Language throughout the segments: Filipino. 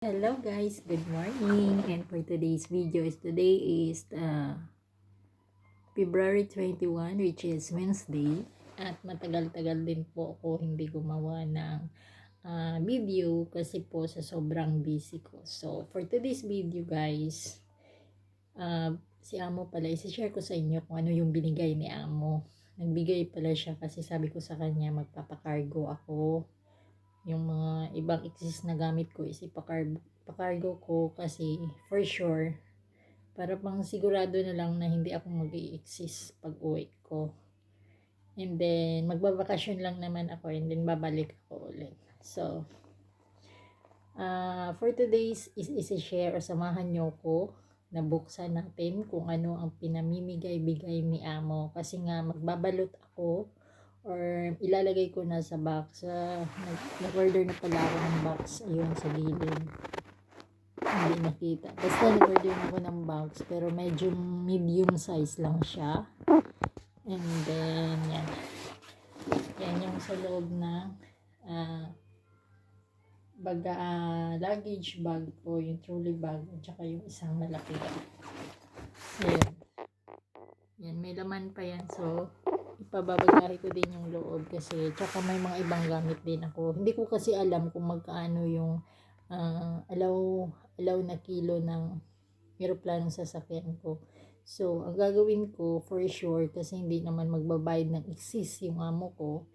Hello guys, good morning. And for today's video is today is uh, February 21 which is Wednesday. At matagal-tagal din po ako hindi gumawa ng uh, video kasi po sa sobrang busy ko. So for today's video guys, uh, si Amo pala, isi-share ko sa inyo kung ano yung binigay ni Amo. Nagbigay pala siya kasi sabi ko sa kanya magpapakargo ako yung mga ibang exist na gamit ko is ipakargo pakargo ko kasi for sure para pang sigurado na lang na hindi ako mag exist pag uwi ko. And then magbabakasyon lang naman ako and then babalik ako ulit. So uh, for today's is isi-share o samahan nyo ko na buksan natin kung ano ang pinamimigay-bigay ni Amo. Kasi nga magbabalot ako or ilalagay ko na sa box. Uh, nag-order na pala ako ng box. Ayun, sa gilid. Hindi nakita. Basta nag-order na ako ng box. Pero medyo medium size lang siya. And then, yan. Yan yung sa loob ng uh, bag, uh, luggage bag ko, yung trolley bag, at saka yung isang malaki. Ayan. Yan, may laman pa yan. So, ipababagahe ko din yung loob kasi tsaka may mga ibang gamit din ako. Hindi ko kasi alam kung magkaano yung uh, alaw, alaw na kilo ng aeroplanong sasakyan ko. So, ang gagawin ko for sure kasi hindi naman magbabayad ng exist yung amo ko.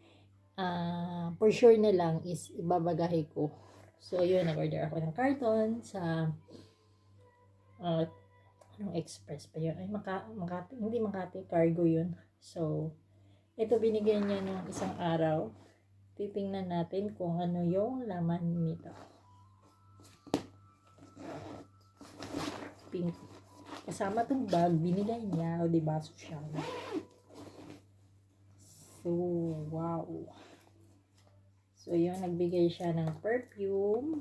Uh, for sure na lang is ibabagahe ko. So, yun, nag-order ako ng carton sa uh, anong express pa yun? Ay, Maka, Makati, hindi Makati, cargo yun. So, ito binigyan niya nung isang araw. Titingnan natin kung ano yung laman nito. Pink. Kasama tong bag, binigay niya. O diba, social. So, wow. So, yun, nagbigay siya ng perfume.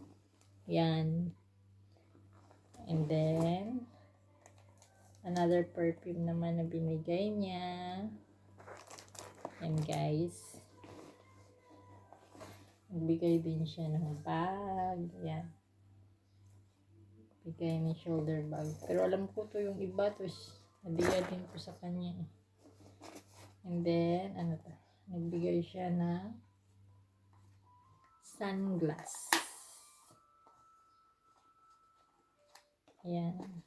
Yan. And then, another perfume naman na binigay niya. And guys, nagbigay din siya ng bag. Yan. Bigay ni shoulder bag. Pero alam ko to yung iba to. Nabigay din ko sa kanya. Eh. And then, ano to? Nagbigay siya ng sunglass. Ayan.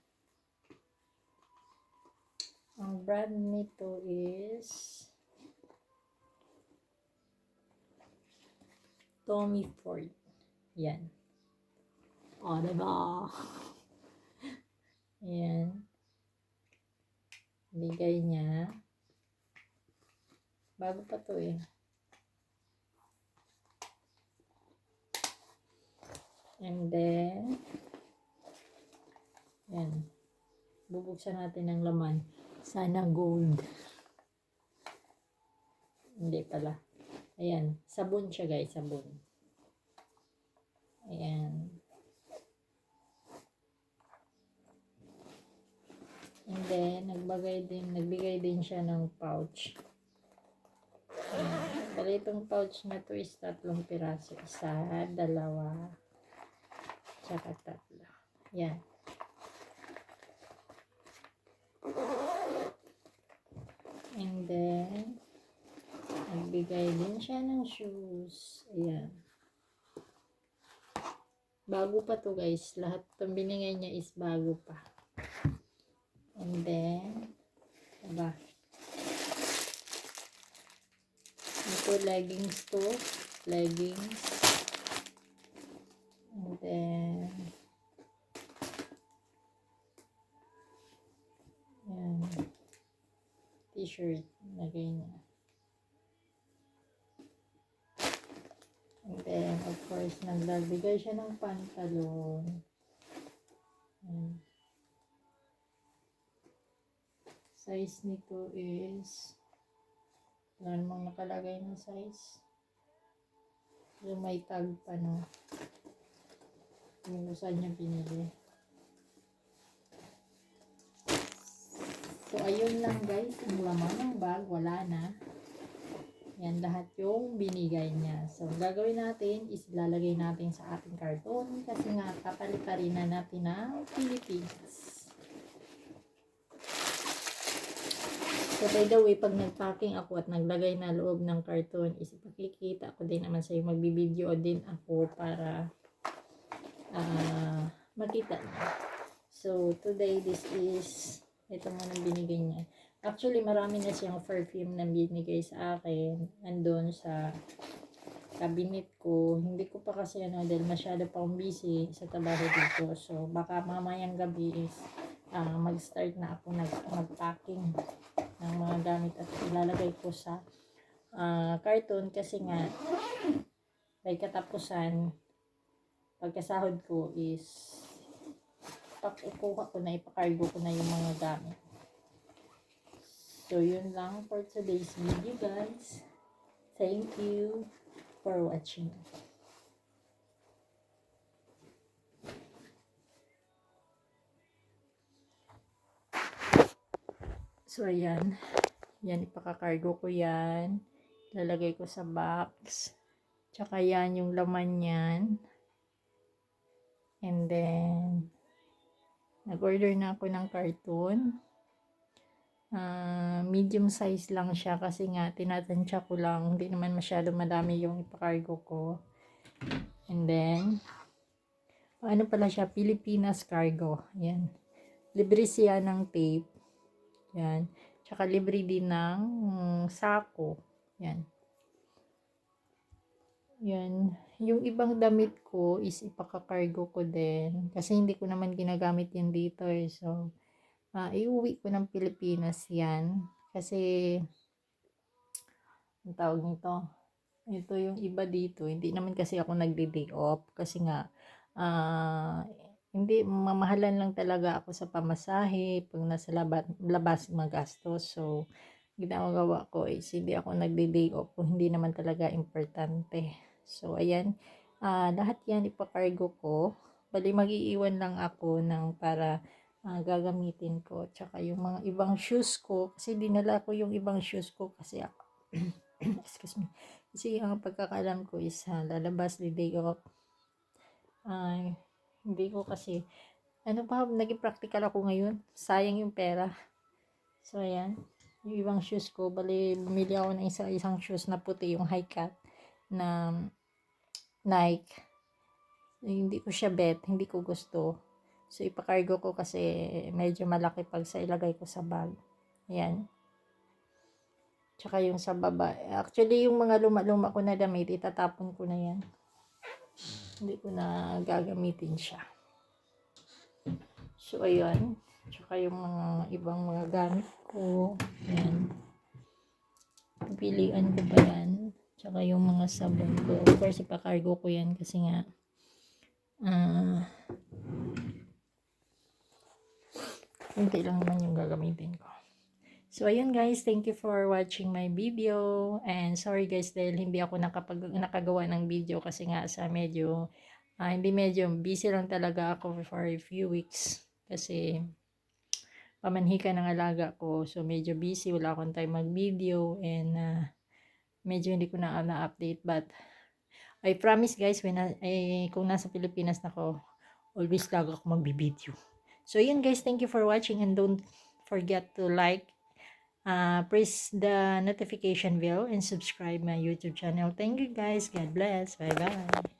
Ang brand nito is Tommy Ford. Yan. O, diba? Yan. Bigay niya. Bago pa to eh. And then, yan. Bubuksan natin ng laman. Sana gold. Hindi pala. Ayan, sabon siya guys, sabon. Ayan. And then, nagbagay din, nagbigay din siya ng pouch. Ayan. Bali itong pouch na to is tatlong piraso. Isa, dalawa, tsaka tatlo. Ayan. And then, Nagbigay din siya ng shoes. Ayan. Bago pa to guys. Lahat itong binigay niya is bago pa. And then, diba? Ito leggings to. Leggings. And then, Ayan. T-shirt. Lagay niya. And of course, nagbibigay siya ng pantalon. Ayan. Size nito is wala namang nakalagay ng size. So, may tag pa no. Yung saan niya pinili. So, ayun lang guys. Ang laman ng bag, wala na. Yan lahat yung binigay niya. So, gagawin natin is ilalagay natin sa ating karton kasi nga papaliparin na natin ng Pilipinas. So, by the way, pag nagpacking ako at naglagay na loob ng karton, is ipakikita ko din naman sa'yo, magbibideo din ako para ah makita niyo. So, today, this is, ito muna ang binigay niya. Actually, marami na siyang perfume na binigay sa akin. Andun sa cabinet ko. Hindi ko pa kasi ano, dahil masyado pa akong busy sa trabaho dito. So, baka mamayang gabi is ah, mag-start na ako nag mag-packing ng mga gamit at ilalagay ko sa ah, carton kasi nga may katapusan pagkasahod ko is pakukuha ko na ipakargo ko na yung mga gamit. So, yun lang for today's video, guys. Thank you for watching. So, ayan. Yan, ipakakargo ko yan. Lalagay ko sa box. Tsaka yan, yung laman yan. And then, nag-order na ako ng carton. Ah, medium size lang siya kasi nga tinatansya ko lang. Hindi naman masyado madami yung ipakargo ko. And then, ano pala siya? Pilipinas Cargo. Yan. Libre siya ng tape. Yan. Tsaka libre din ng mm, sako. Yan. Yan. Yung ibang damit ko is ipakakargo ko din. Kasi hindi ko naman ginagamit yan dito eh. So, ah iuwi ko ng Pilipinas yan. Kasi, ang tawag nito, ito yung iba dito. Hindi naman kasi ako nagde-day off. Kasi nga, ah hindi, mamahalan lang talaga ako sa pamasahe. Pag nasa labas, labas magastos. So, ginagawa ko is hindi ako nagde-day off hindi naman talaga importante. So, ayan. Ah, lahat yan ipakargo ko. Bali, mag-iiwan lang ako ng para ah, gagamitin ko. Tsaka yung mga ibang shoes ko. Kasi dinala ko yung ibang shoes ko kasi ako. excuse me. Kasi ang pagkakalam ko is ah, lalabas the day off. Ay, hindi ko kasi ano pa, naging practical ako ngayon. Sayang yung pera. So, ayan. Yung ibang shoes ko, bali, bumili ako ng isa, isang shoes na puti, yung high cut na Nike. Hindi ko siya bet, hindi ko gusto. So, ipakargo ko kasi medyo malaki pag sa ilagay ko sa bag. Ayan. Tsaka yung sa baba. Actually, yung mga luma-luma ko na damit, itatapon ko na yan. Hindi ko na gagamitin siya. So, ayun. Tsaka yung mga ibang mga gamit ko. Ayan. Pilian ko pa yan. Tsaka yung mga sabon ko. Of course, ipakargo ko yan kasi nga ah kunti lang naman yung gagamitin ko. So, ayun guys, thank you for watching my video. And sorry guys dahil hindi ako nakapag, nakagawa ng video kasi nga sa medyo, ah, hindi medyo, busy lang talaga ako for a few weeks. Kasi, pamanhika ng alaga ko. So, medyo busy. Wala akong time mag-video. And, ah, medyo hindi ko na na-update. But, I promise guys, when na, eh, kung nasa Pilipinas na ako, always lagi ako mag-video. So, yun guys, thank you for watching and don't forget to like, uh, press the notification bell and subscribe my YouTube channel. Thank you guys. God bless. Bye-bye.